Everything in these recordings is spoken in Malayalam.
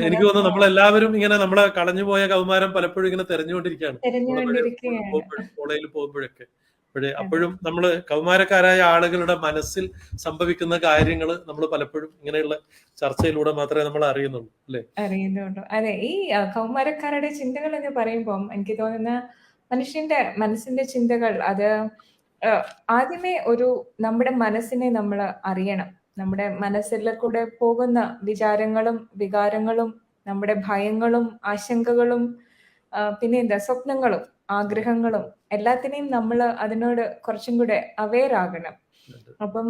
എനിക്ക് തോന്നുന്നു നമ്മളെല്ലാവരും ഇങ്ങനെ നമ്മളെ കളഞ്ഞുപോയ കൗമാരം പലപ്പോഴും ഇങ്ങനെ തെരഞ്ഞുകൊണ്ടിരിക്കുകയാണ്. കോളേജിൽ പോകുമ്പോഴൊക്കെ. അപ്പോഴേ അപ്പോഴും നമ്മൾ കൗമാരക്കാരായ ആളുകളുടെ മനസ്സിൽ സംഭവിക്കുന്ന കാര്യങ്ങൾ നമ്മൾ പലപ്പോഴും ഇങ്ങനെയുള്ള ചർച്ചയിലൂടെ മാത്രമേ നമ്മൾ അറിയുന്നുള്ളൂ അല്ലെ? അറിയുന്നുള്ളൂ അതെ ഈ കൗമാരക്കാരുടെ ചിന്തകൾ എന്ന് പറയുമ്പോൾ എനിക്ക് തോന്നുന്ന മനുഷ്യന്റെ മനസ്സിന്റെ ചിന്തകൾ അത് ആദ്യമേ ഒരു നമ്മുടെ മനസ്സിനെ നമ്മൾ അറിയണം. നമ്മുടെ മനസ്സിൽ കൂടെ പോകുന്ന വിചാരങ്ങളും വികാരങ്ങളും നമ്മുടെ ഭയങ്ങളും ആശങ്കകളും പിന്നെ എന്താ സ്വപ്നങ്ങളും ആഗ്രഹങ്ങളും എല്ലാത്തിനെയും നമ്മൾ അതിനോട് കുറച്ചും കൂടെ അവെയർ ആകണം. അപ്പം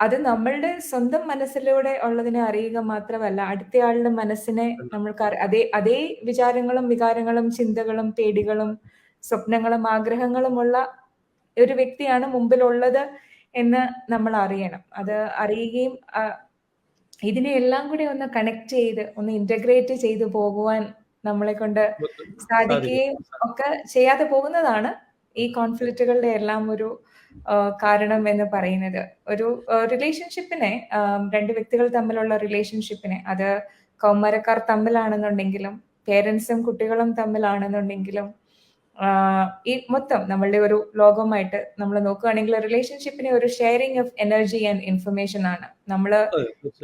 അത് നമ്മളുടെ സ്വന്തം മനസ്സിലൂടെ ഉള്ളതിനെ അറിയുക മാത്രമല്ല അടുത്തയാളുടെ മനസ്സിനെ നമ്മൾക്ക് അതേ അതേ വിചാരങ്ങളും വികാരങ്ങളും ചിന്തകളും പേടികളും സ്വപ്നങ്ങളും ആഗ്രഹങ്ങളും ഉള്ള ഒരു വ്യക്തിയാണ് മുമ്പിലുള്ളത്. എന്ന് നമ്മൾ അറിയണം. അത് അറിയുകയും ഇതിനെ എല്ലാം കൂടി ഒന്ന് കണക്ട് ചെയ്ത് ഒന്ന് ഇന്റഗ്രേറ്റ് ചെയ്ത് പോകുവാൻ നമ്മളെ കൊണ്ട് സാധിക്കുകയും ഒക്കെ ചെയ്യാതെ പോകുന്നതാണ് ഈ കോൺഫ്ലിക്റ്റുകളുടെ എല്ലാം ഒരു കാരണം എന്ന് പറയുന്നത്. ഒരു റിലേഷൻഷിപ്പിനെ രണ്ട് വ്യക്തികൾ തമ്മിലുള്ള റിലേഷൻഷിപ്പിനെ അത് കൗമാരക്കാർ തമ്മിലാണെന്നുണ്ടെങ്കിലും പേരൻസും കുട്ടികളും തമ്മിലാണെന്നുണ്ടെങ്കിലും ഈ മൊത്തം നമ്മളുടെ ഒരു ലോകവുമായിട്ട് നമ്മൾ നോക്കുകയാണെങ്കിൽ റിലേഷൻഷിപ്പിനെ ഒരു sharing of energy and information ആണ്. നമ്മൾ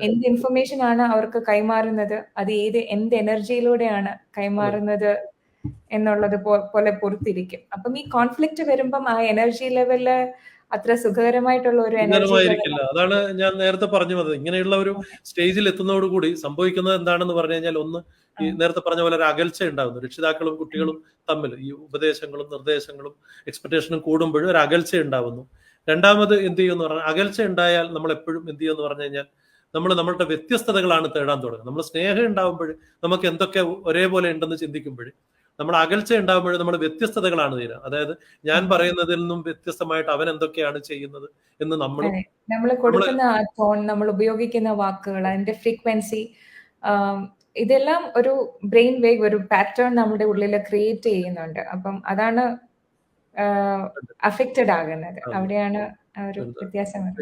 എന്ത് ഇൻഫർമേഷൻ ആണ് അവർക്ക് കൈമാറുന്നത് അത് ഏത് എന്ത് എനർജിയിലൂടെയാണ് കൈമാറുന്നത് എന്നുള്ളത് പോലെ പൊറത്തിരിക്കും. അപ്പം ഈ കോൺഫ്ലിക്റ്റ് വരുമ്പം ആ എനർജി ലെവലിൽ അത്ര സുഖകരമായിട്ടുള്ള ഒരു എനർജി അതാണ് ഞാൻ നേരത്തെ പറഞ്ഞു വന്നത്. ഇങ്ങനെയുള്ള ഒരു സ്റ്റേജിൽ എത്തുന്നതോടുകൂടി സംഭവിക്കുന്നത് എന്താണെന്ന് പറഞ്ഞു കഴിഞ്ഞാൽ ഒന്ന് ഈ നേരത്തെ പറഞ്ഞ പോലെ ഒരു അകൽച്ച ഉണ്ടാകുന്നു. രക്ഷിതാക്കളും കുട്ടികളും തമ്മിൽ ഈ ഉപദേശങ്ങളും നിർദ്ദേശങ്ങളും എക്സ്പെക്ടേഷനും കൂടുമ്പോഴും ഒരു അകൽച്ച ഉണ്ടാവുന്നു. രണ്ടാമത് എന്ത് ചെയ്യുമെന്ന് പറഞ്ഞാൽ അകൽച്ച ഉണ്ടായാൽ നമ്മൾ എപ്പോഴും എന്ത് ചെയ്യുമെന്ന് പറഞ്ഞു കഴിഞ്ഞാൽ നമ്മൾ നമ്മളുടെ വ്യത്യസ്തതകളാണ് തേടാൻ തുടങ്ങുന്നത്. നമ്മൾ സ്നേഹം ഉണ്ടാവുമ്പോൾ നമുക്ക് എന്തൊക്കെ ഒരേപോലെ ഉണ്ടെന്ന് ചിന്തിക്കുമ്പോൾ നമ്മൾ അകൽച്ച ഉണ്ടാകുമ്പോൾ നമ്മൾ വ്യത്യസ്തതകളാണ് തീരുക അതായത് ഞാൻ പറയുന്നതിൽ നിന്നും വ്യത്യസ്തമായിട്ട് അവൻ എന്തൊക്കെയാണ് ചെയ്യുന്നത് എന്ന് നമ്മൾ നമ്മൾ കൊടുക്കുന്ന ടോൺ നമ്മൾ ഉപയോഗിക്കുന്ന വാക്കുകൾ അതിന്റെ ഫ്രീക്വൻസി ഇതെല്ലാം ഒരു ബ്രെയിൻ വേവ് ഒരു പാറ്റേൺ നമ്മുടെ ഉള്ളിൽ ക്രിയേറ്റ് ചെയ്യുന്നുണ്ട്. അപ്പം അതാണ് അഫക്റ്റഡ് ആകുന്നത്. അവിടെയാണ്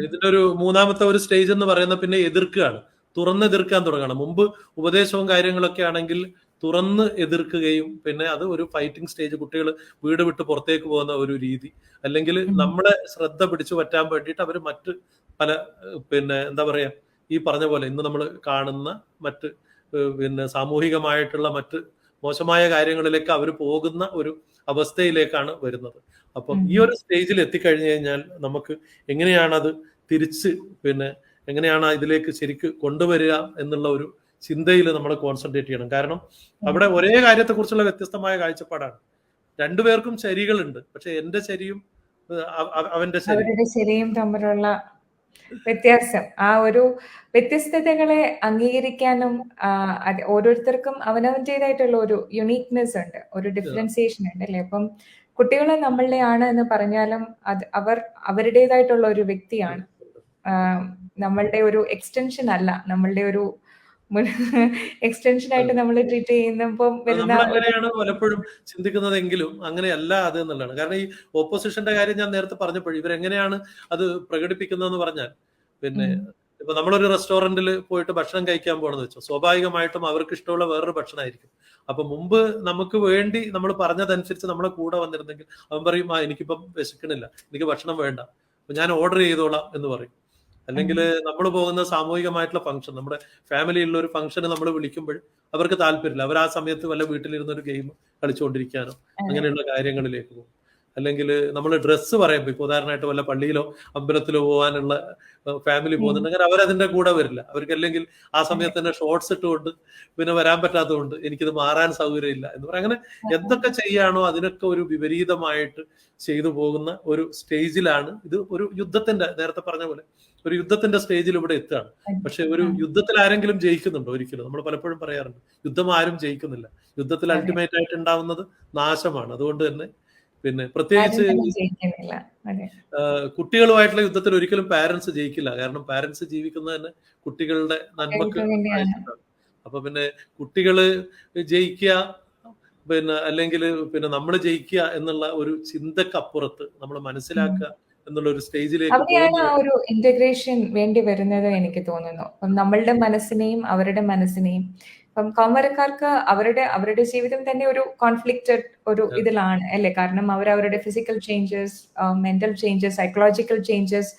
ഇതിന്റെ ഒരു മൂന്നാമത്തെ ഒരു സ്റ്റേജ് എന്ന് പറയുന്നത് പിന്നെ എതിർക്കുകയാണ്. തുറന്ന് എതിർക്കാൻ തുടങ്ങണം മുമ്പ് ഉപദേശവും കാര്യങ്ങളൊക്കെ ആണെങ്കിൽ തുറന്ന് എതിർക്കുകയും പിന്നെ അത് ഒരു ഫൈറ്റിംഗ് സ്റ്റേജ് കുട്ടികൾ വീട് വിട്ട് പുറത്തേക്ക് പോകുന്ന ഒരു രീതി. അല്ലെങ്കിൽ നമ്മളെ ശ്രദ്ധ പിടിച്ചു പറ്റാൻ വേണ്ടിയിട്ട് അവർ മറ്റ് പല പിന്നെ എന്താ പറയാ ഈ പറഞ്ഞ പോലെ ഇന്ന് നമ്മൾ കാണുന്ന മറ്റ് പിന്നെ സാമൂഹികമായിട്ടുള്ള മറ്റ് മോശമായ കാര്യങ്ങളിലേക്ക് അവർ പോകുന്ന ഒരു അവസ്ഥയിലേക്കാണ് വരുന്നത്. അപ്പം ഈ ഒരു സ്റ്റേജിൽ എത്തിക്കഴിഞ്ഞു കഴിഞ്ഞാൽ നമുക്ക് എങ്ങനെയാണ് അത് തിരിച്ച് പിന്നെ എങ്ങനെയാണ് ഇതിലേക്ക് ശരിക്ക് കൊണ്ടുവരിക എന്നുള്ള ഒരു ചിന്തയിൽ നമ്മൾ കോൺസെൻട്രേറ്റ് ചെയ്യണം. കാരണം അവിടെ ഒരേ കാര്യത്തെക്കുറിച്ചുള്ള വ്യത്യസ്തമായ കാഴ്ചപ്പാടാണ്. രണ്ടുപേർക്കും ശരികളുണ്ട്. പക്ഷെ എന്റെ ശരിയും അവന്റെ ശരിയും തമ്മിലുള്ള വ്യത്യാസം. ആ ഒരു വ്യത്യസ്തതകളെ അംഗീകരിക്കാനും ഓരോരുത്തർക്കും അവനവന്റെതായിട്ടുള്ള ഒരു യുണീക്നെസ് ഉണ്ട്. ഒരു ഡിഫറൻസിയേഷൻ ഉണ്ട് അല്ലേ? അപ്പം കുട്ടികളെ നമ്മളുടെ ആണ് എന്ന് പറഞ്ഞാലും അത് അവർ അവരുടേതായിട്ടുള്ള ഒരു വ്യക്തിയാണ്. നമ്മളുടെ ഒരു എക്സ്റ്റൻഷൻ അല്ല. നമ്മളുടെ ഒരു എക്സ്റ്റൻഷൻ ആയിട്ട് നമ്മൾ ട്രീറ്റ് ചെയ്യുന്നപ്പം അങ്ങനെയാണ് പലപ്പോഴും ചിന്തിക്കുന്നതെങ്കിലും അങ്ങനെയല്ല അത് എന്നുള്ളതാണ്. കാരണം ഈ ഓപ്പോസിഷന്റെ കാര്യം ഞാൻ നേരത്തെ പറഞ്ഞപ്പോഴും ഇവരെങ്ങനെയാണ് അത് പ്രകടിപ്പിക്കുന്നതെന്ന് പറഞ്ഞാൽ പിന്നെ ഇപ്പൊ നമ്മളൊരു റെസ്റ്റോറന്റിൽ പോയിട്ട് ഭക്ഷണം കഴിക്കാൻ പോകണമെന്ന് വെച്ചോ സ്വാഭാവികമായിട്ടും അവർക്ക് ഇഷ്ടമുള്ള വേറൊരു ഭക്ഷണമായിരിക്കും അപ്പൊ മുമ്പ് നമുക്ക് വേണ്ടി നമ്മൾ പറഞ്ഞതനുസരിച്ച് നമ്മളെ കൂടെ വന്നിരുന്നെങ്കിൽ അവൻ പറയും ആ എനിക്കിപ്പം വിശക്കണില്ല എനിക്ക് ഭക്ഷണം വേണ്ട ഞാൻ ഓർഡർ ചെയ്തോളാം എന്ന് പറയും. അല്ലെങ്കിൽ നമ്മൾ പോകുന്ന സാമൂഹികമായിട്ടുള്ള ഫംഗ്ഷൻ നമ്മുടെ ഫാമിലിയിലുള്ള ഒരു ഫംഗ്ഷന് നമ്മൾ വിളിക്കുമ്പോൾ അവർക്ക് താല്പര്യമില്ല. അവർ ആ സമയത്ത് വല്ല വീട്ടിലിരുന്ന ഒരു ഗെയിം കളിച്ചുകൊണ്ടിരിക്കാനോ അങ്ങനെയുള്ള കാര്യങ്ങളിലേക്ക് പോകും. അല്ലെങ്കിൽ നമ്മൾ ഡ്രസ്സ് പറയുമ്പോൾ ഇപ്പൊ ഉദാഹരണമായിട്ട് വല്ല പള്ളിയിലോ അമ്പലത്തിലോ പോകാനുള്ള ഫാമിലി പോകുന്നുണ്ടെങ്കിൽ അവരതിന്റെ കൂടെ വരില്ല. അവർക്ക് അല്ലെങ്കിൽ ആ സമയത്ത് തന്നെ ഷോർട്സ് ഇട്ടുകൊണ്ട് പിന്നെ വരാൻ പറ്റാത്തതുകൊണ്ട് എനിക്കിത് മാറാൻ സൗകര്യമില്ല എന്ന് പറയാം. അങ്ങനെ എന്തൊക്കെ ചെയ്യാണോ അതിനൊക്കെ ഒരു വിപരീതമായിട്ട് ചെയ്തു പോകുന്ന ഒരു സ്റ്റേജിലാണ് ഇത് ഒരു യുദ്ധത്തിന്റെ നേരത്തെ പറഞ്ഞ പോലെ ഒരു യുദ്ധത്തിന്റെ സ്റ്റേജിൽ ഇവിടെ എത്തുകയാണ്. പക്ഷെ ഒരു യുദ്ധത്തിൽ ആരെങ്കിലും ജയിക്കുന്നുണ്ടോ ഒരിക്കലും? നമ്മൾ പലപ്പോഴും പറയാറുണ്ട് യുദ്ധം ആരും ജയിക്കുന്നില്ല. യുദ്ധത്തിൽ അൾട്ടിമേറ്റ് ആയിട്ട് ഉണ്ടാവുന്നത് നാശമാണ്. അതുകൊണ്ട് തന്നെ പിന്നെ പ്രത്യേകിച്ച് കുട്ടികളുമായിട്ടുള്ള യുദ്ധത്തിൽ ഒരിക്കലും പാരന്റ്സ് ജയിക്കില്ല. കാരണം പാരന്റ്സ് ജീവിക്കുന്നത് തന്നെ കുട്ടികളുടെ നന്മക്ക് അപ്പൊ പിന്നെ കുട്ടികൾ ജയിക്കുക പിന്നെ അല്ലെങ്കിൽ പിന്നെ നമ്മൾ ജയിക്കുക എന്നുള്ള ഒരു ചിന്തക്കപ്പുറത്ത് നമ്മൾ മനസ്സിലാക്കുക എന്നുള്ള ഒരു സ്റ്റേജിലേക്ക് അവിടെയാണ് ആ ഒരു ഇന്റഗ്രേഷൻ വേണ്ടി വരുന്നത് എനിക്ക് തോന്നുന്നു. അപ്പം നമ്മളുടെ മനസ്സിനെയും അവരുടെ മനസ്സിനെയും. അപ്പം കൗമാരക്കാർക്ക് അവരുടെ അവരുടെ ജീവിതം തന്നെ ഒരു കോൺഫ്ലിക്റ്റഡ് ഒരു. ഇതിലാണ് അല്ലേ? കാരണം അവർ അവരുടെ physical changes mental changes psychological changes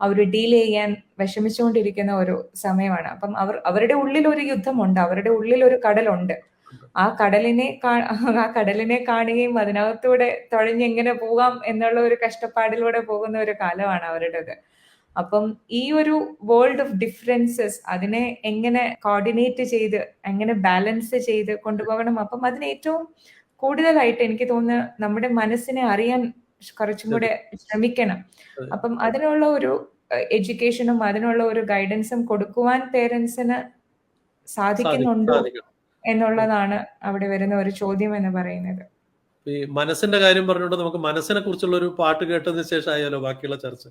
അവർ ഡീൽ ചെയ്യാൻ വിഷമിച്ചുകൊണ്ടിരിക്കുന്ന ഒരു സമയമാണ്. അപ്പം അവർ അവരുടെ ഉള്ളിൽ ഒരു യുദ്ധമുണ്ട് അവരുടെ ഉള്ളിൽ ഒരു കടലുണ്ട്. ആ കടലിനെ ആ കടലിനെ കാണുകയും അതിനകത്തൂടെ തുഴഞ്ഞ് എങ്ങനെ പോകാം എന്നുള്ള ഒരു കഷ്ടപ്പാടിലൂടെ പോകുന്ന ഒരു കാലമാണ് അവരുടേത്. അപ്പം ഈ ഒരു വേൾഡ് ഓഫ് ഡിഫറൻസസ് അതിനെ എങ്ങനെ കോർഡിനേറ്റ് ചെയ്ത് എങ്ങനെ ബാലൻസ് ചെയ്ത് കൊണ്ടുപോകണം. അപ്പം അതിന് ഏറ്റവും കൂടുതലായിട്ട് എനിക്ക് തോന്നുന്നു നമ്മുടെ മനസ്സിനെ അറിയാൻ കുറച്ചും കൂടെ ശ്രമിക്കണം. അപ്പം അതിനുള്ള ഒരു എഡ്യൂക്കേഷനും അതിനുള്ള ഒരു ഗൈഡൻസും കൊടുക്കുവാൻ പേരൻസിന് സാധിക്കുന്നുണ്ടോ? എന്നുള്ളതാണ് അവിടെ വരുന്ന ഒരു ചോദ്യം എന്ന് പറയുന്നത്. ഈ മനസ്സിന്റെ കാര്യം പറഞ്ഞുകൊണ്ട് നമുക്ക് മനസ്സിനെ കുറിച്ചുള്ള ഒരു പാട്ട് കേട്ടതിന് ശേഷം ആയാലോ ബാക്കിയുള്ള ചർച്ച?